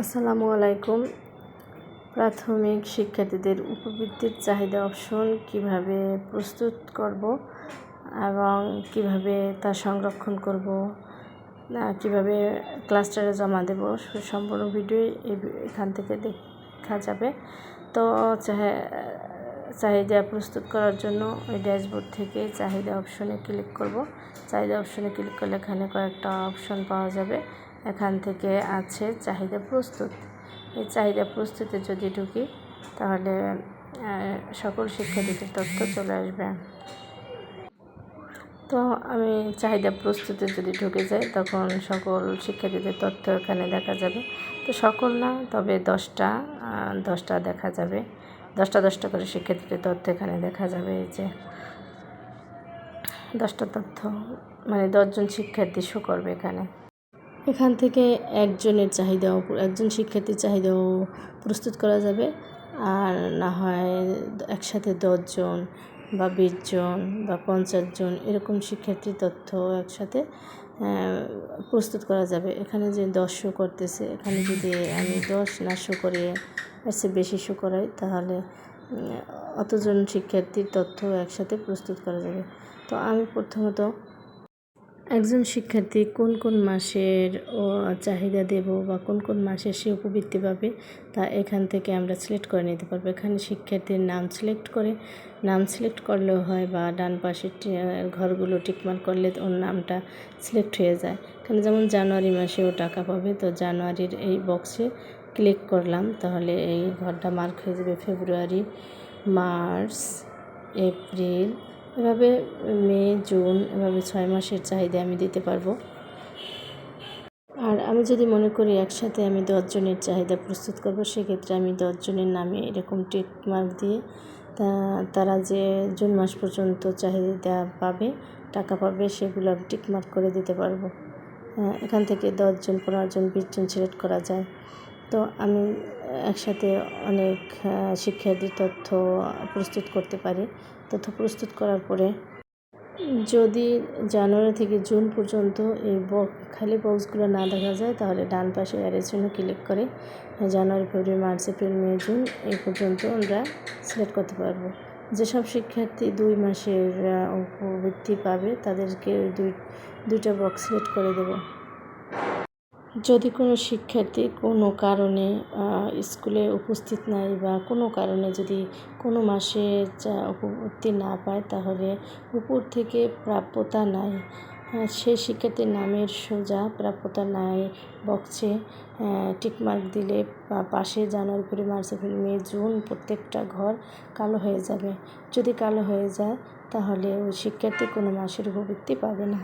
আসসালামু আলাইকুম। প্রাথমিক শিক্ষার্থীদের উপবৃত্তির চাহিদা অপশন, কীভাবে প্রস্তুত করব এবং কীভাবে তা সংরক্ষণ করব কীভাবে ক্লাস্টারে জমা দেব সম্পূর্ণ ভিডিও এখান থেকে দেখা যাবে। তো চাহে- চাহিদা প্রস্তুত করার জন্য ওই ড্যাশবোর্ড থেকে চাহিদা অপশনে ক্লিক করব। চাহিদা অপশনে ক্লিক করলে এখানে কয়েকটা অপশন পাওয়া যাবে। এখান থেকে আছে চাহিদা প্রস্তুত। এই চাহিদা প্রস্তুতে যদি ঢুকি, তাহলে সকল শিক্ষার্থীদের তথ্য চলে আসবে। তো আমি চাহিদা প্রস্তুতে যদি ঢুকে যাই, তখন সকল শিক্ষার্থীদের তথ্য এখানে দেখা যাবে। তো সকল না, তবে দশটা দশটা দেখা যাবে। দশটা দশটা করে শিক্ষার্থীদের তথ্য এখানে দেখা যাবে। এই যে, দশটা তথ্য মানে দশজন শিক্ষার্থী শো করবে এখানে। এখান থেকে একজনের চাহিদাও একজন শিক্ষার্থীর চাহিদাও প্রস্তুত করা যাবে। আর না হয় একসাথে দশজন বা বিশজন বা পঞ্চাশ জন এরকম শিক্ষার্থীর তথ্য একসাথে প্রস্তুত করা যাবে। এখানে যে দশ শো করতেছে, এখানে যদি আমি দশ না শো করে, এর চেয়ে বেশি শো করাই, তাহলে অতজন শিক্ষার্থীর তথ্য একসাথে প্রস্তুত করা যাবে। তো আমি প্রথমত একজন শিক্ষার্থী কোন কোন মাসের, ও, চাহিদা দেব বা কোন কোন মাসে সে উপবৃত্তি পাবে, তা এখান থেকে আমরা সিলেক্ট করে নিতে পারব। এখানে শিক্ষার্থীর নাম সিলেক্ট করে, নাম সিলেক্ট করলেও হয় বা ডান পাশে ঘরগুলো টিকমার্ক করলে ওর নামটা সিলেক্ট হয়ে যায়। এখানে যেমন জানুয়ারি মাসে ও টাকা পাবে, তো জানুয়ারির এই বক্সে ক্লিক করলাম, তাহলে এই ঘরটা মার্ক হয়ে যাবে ফেব্রুয়ারি মার্চ এপ্রিল এভাবে মে জুন এভাবে ছয় মাসের চাহিদা আমি দিতে পারব। আর আমি যদি মনে করি একসাথে আমি দশজনের চাহিদা প্রস্তুত করব সেক্ষেত্রে আমি দশজনের নামে এরকম টিক মার্ক দিয়ে তা তারা যে জুন মাস পর্যন্ত চাহিদা পাবে টাকা পাবে সেগুলো আমি টিক মার্ক করে দিতে পারব। আহ, এখান থেকে দশজন পনেরোজন বিশজন সিলেক্ট করা যায়। তো আমি একসাথে অনেক শিক্ষার্থীর তথ্য প্রস্তুত করতে পারি। তথ্য প্রস্তুত করার পরে যদি জানুয়ারি থেকে জুন পর্যন্ত এই খালি বক্সগুলো না দেখা যায়, তাহলে ডান পাশে অ্যারের জন্য ক্লিক করে January, February, March, April, May, June এই পর্যন্ত আমরা সিলেক্ট করতে পারব। যেসব শিক্ষার্থী দুই মাসের উপবৃত্তি পাবে, তাদেরকে দুই, দুইটা বক্স সিলেক্ট করে দেবো। যদি কোনো শিক্ষার্থী কোনো কারণে স্কুলে উপস্থিত নাই বা কোনো কারণে যদি কোনো মাসে যা উপবৃত্তি না পায় তাহলে উপর থেকে প্রাপ্যতা নাই। আহ, সেই শিক্ষার্থীর নামের সোজা প্রাপ্যতা নাই বক্সে টিকমার্ক দিলে পাশে January February March April May June প্রত্যেকটা ঘর কালো হয়ে যাবে। যদি কালো হয়ে যায় তাহলে ওই শিক্ষার্থী কোনো মাসের উপবৃত্তি পাবে না।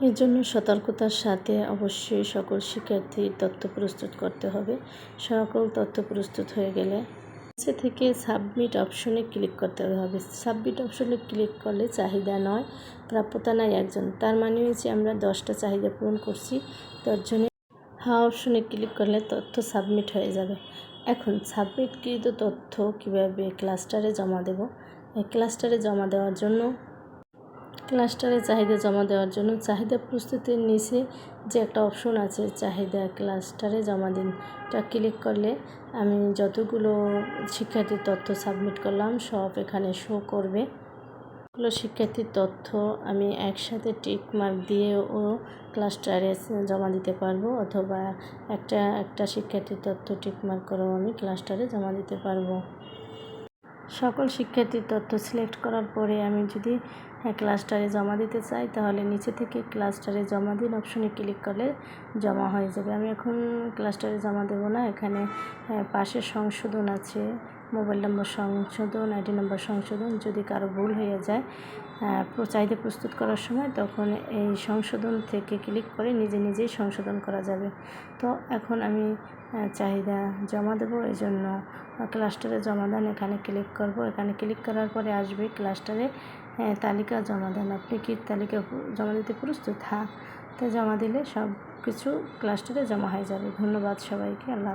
জন্য সতর্কতার সাথে অবশ্যই সকল শিক্ষার্থীর তথ্য প্রস্তুত করতে হবে। সকল তথ্য প্রস্তুত হয়ে গেলে নিচে থেকে সাবমিট অপশনে ক্লিক করতে হবে। সাবমিট অপশনে ক্লিক করলে চাহিদা নয়, প্রাপ্যতা নাই একজন। তার মানে হচ্ছে আমরা দশটা চাহিদা পূরণ করছি দশজনে হা অপশনে ক্লিক করলে তথ্য সাবমিট হয়ে যাবে। এখন সাবমিটকৃত তথ্য কীভাবে ক্লাস্টারে জমা দেব? ক্লাস্টারে জমা দেওয়ার জন্য ক্লাস্টারে চাহিদা জমা দেওয়ার জন্য চাহিদা প্রস্তুতির নিচে যে একটা অপশন আছে, চাহিদা ক্লাস্টারে জমা দিন। এটা ক্লিক করলে আমি যতগুলো শিক্ষার্থীর তথ্য সাবমিট করলাম, সব এখানে শো করবে। এগুলো শিক্ষার্থীর তথ্য আমি একসাথে টিক মার্ক দিয়েও ক্লাস্টারে জমা দিতে পারব, অথবা একটা একটা শিক্ষার্থীর তথ্য টিক মার্ক করেও আমি ক্লাস্টারে জমা দিতে পারব। সকল শিক্ষার্থীর তথ্য সিলেক্ট করার পরে আমি যদি ক্লাস্টারে জমা দিতে চাই তাহলে নিচে থেকে ক্লাস্টারে জমা দিন। অপশনে ক্লিক করলে জমা হয়ে যাবে। আমি এখন ক্লাস্টারে জমা দেব না। এখানে আহ, পাশে সংশোধন আছে। মোবাইল নম্বর সংশোধন আইডি নম্বর সংশোধন যদি কারও ভুল হয়ে যায় চাহিদা প্রস্তুত করার সময় তখন এই সংশোধন থেকে ক্লিক করে নিজে নিজেই সংশোধন করা যাবে। তো এখন আমি চাহিদা জমা দেবো এই জন্য ক্লাস্টারে জমা দেন এখানে ক্লিক করব। এখানে ক্লিক করার পরে আসবে ক্লাস্টারে হ্যাঁ, তালিকা জমা দেন আপনি কি তালিকা জমা দিতে প্রস্তুত? হ্যাঁ তো জমা দিলে সব কিছু ক্লাস্টারে জমা হয়ে যাবে। ধন্যবাদ সবাইকে আল্লাহ।